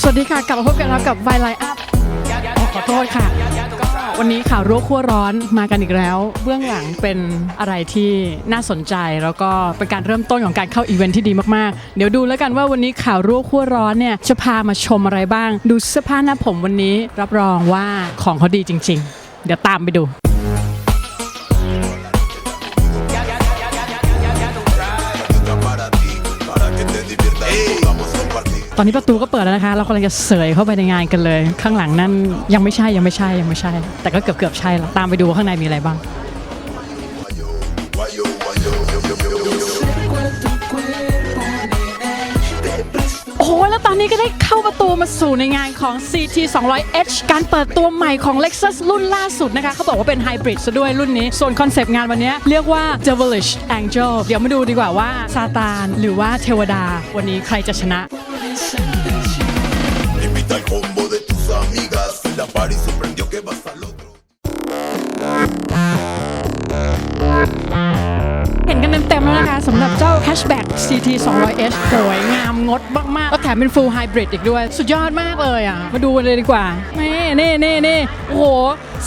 สวัสดีค่ะ กลับมาพบกันแล้วกับไวไลอัพขอโทษค่ะ วันนี้ข่าวรั่วขั้วร้อนมากันอีกแล้ว เบื้องหลังเป็นอะไรที่น่าสนใจแล้วก็เป็นการเริ่มต้นของการเข้าอีเวนท์ที่ดีมากๆ เดี๋ยวดูแล้วกันว่าวันนี้ข่าวรั่วขั้วร้อนเนี่ยจะพามาชมอะไรบ้าง ดูเสื้อผ้าหน้าผมวันนี้รับรองว่าของเขาดีจริง ๆ เดี๋ยวตามไปดู ตอนนี้ประตูก็เปิดแล้วนะคะ เรากำลังจะเสยเข้าไปในงานกันเลย ข้างหลังนั่นยังไม่ใช่ยังไม่ใช่ยังไม่ใช่ แต่ก็เกือบเกือบใช่แล้วตามไปดูว่าข้างในมีอะไรบ้าง โอ้โหแล้วตอนนี้ก็ได้เข้าประตูมาสู่ในงานของ CT 200H การเปิดตัวใหม่ของ Lexus รุ่นล่าสุดนะคะเขาบอกว่าเป็นไฮบริดซะด้วยรุ่นนี้ ส่วนคอนเซปต์งานวันนี้เรียกว่า Devilish Angel เดี๋ยวมาดูดีกว่าว่าซาตานหรือว่าเทวดา วันนี้ใครจะชนะ Invita al combo de สำหรับเจ้า Hatchback CT 200H สวยงามงดมากๆ แล้วแถมเป็น full hybrid อีกด้วย สุดยอดมากเลยอะ มาดูกันเลยดีกว่า นี่นี่นี่นี่โอ้โห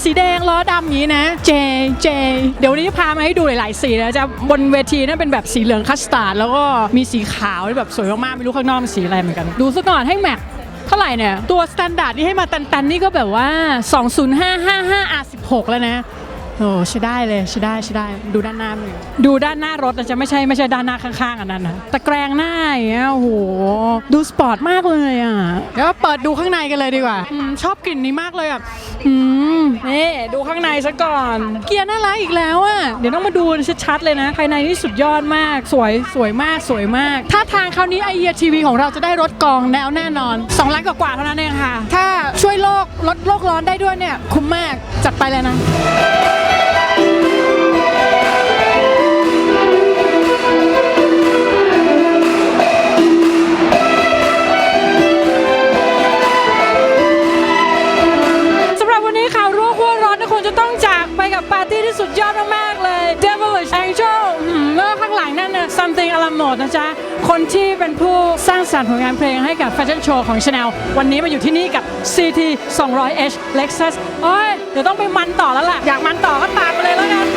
สีแดงล้อดำอย่างนี้นะ J J เจ เดี๋ยววันนี้พามาให้ดูหลายๆ สีนะจะบนเวทีนั่นเป็นแบบสีเหลืองคัสตาร์ดแล้วก็มีสีขาวที่แบบสวยมากๆ ไม่รู้ข้างนอกเป็นสีอะไรเหมือนกัน ดูซะก่อนให้แม็กเท่าไหร่เนี่ย ตัวสแตนดาร์ดนี่ให้มาตันๆนี่ก็แบบว่า 20555 R16 แล้วนะ โอ้ใช้ได้เลยใช้ได้ใช้ได้ ดูด้านหน้าเลยดูด้านหน้ารถนะจะไม่ใช่ไม่ใช่ด้านหน้าข้างๆอันนั้นนะตะแกรงหน้าอย่างเงี้ยโอ้โหดูสปอร์ตมากเลยอะเดี๋ยวเปิดดูข้างในกันเลยดีกว่าอมชอบกลิ่นนี้มากเลยอะอืมนี่ดูข้างในซะก่อน เกียร์น่ารักอีกแล้วอะเดี๋ยวต้องมาดูชัดๆเลยนะภายในนี่สุดยอดมาก สวยสวยมากสวยมาก ถ้าทางคราวนี้ไอเอียทีวีของเราจะได้รถกองแนวแน่นอน2ล้านกว่าๆเท่านั้นเองค่ะ ถ้าช่วยโลกลดโลกร้อนได้ด้วยเนี่ยคุ้มมากจัดไปเลยนะ ส นั่นน่ะ Something a l a m o d นะจ๊ะ คนที่เป็นผู้สร้างสรรค์ผลงานเพลงให้กับแฟชั่นโชว์ของ Chanel วันนี้มาอยู่ที่นี่กับ CT 200H Lexus โอ้ยเดี๋ยวต้องไปมันต่อแล้วล่ะ อยากมันต่อก็ตามมาเลยแล้วกัน